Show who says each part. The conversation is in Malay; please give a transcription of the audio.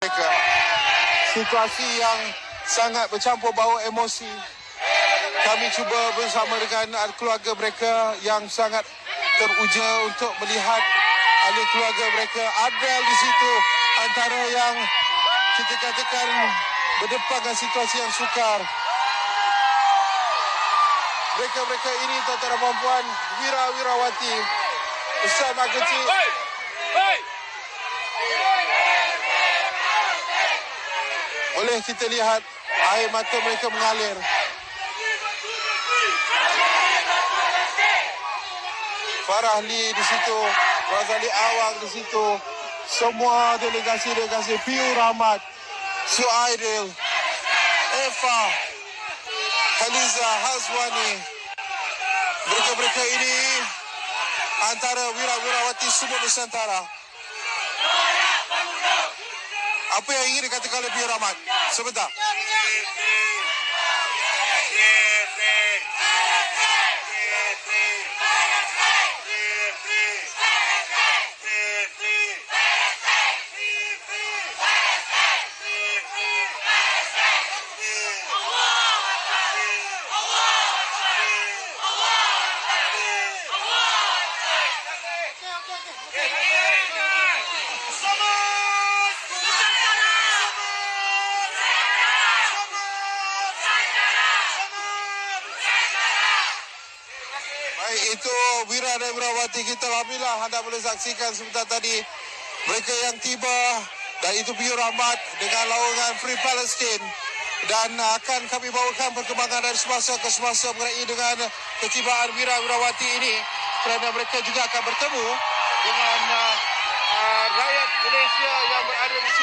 Speaker 1: mereka. Situasi yang sangat bercampur bau emosi. Kami cuba bersama dengan ahli keluarga mereka yang sangat teruja untuk melihat ahli keluarga mereka ada di situ antara yang kita katakan berdepan dengan situasi yang sukar. Mereka-mereka ini tuan-tuan dan puan wira-wirawati besar dan kecil boleh kita lihat air mata mereka mengalir. Farah Lee di situ, Razali Awang di situ, semua delegasi-delegasi Piu Rahmat, Su Aidil, Eva, Haliza Hazwani. Mereka-mereka ini antara wira-wirawati semua Nusantara. Apa yang ingin dikatakan oleh Piu Rahmat? Sebentar. Baik, itu Wira dan Wirawati kita. Alhamdulillah anda boleh saksikan sebentar tadi. Mereka yang tiba dan itu Biur Rahmat dengan lawangan Free Palestine. Dan akan kami bawakan perkembangan dari semasa ke semasa mengenai dengan ketibaan Wira Wirawati ini. Kerana mereka juga akan bertemu dengan uh, uh, rakyat Malaysia yang berada di sini.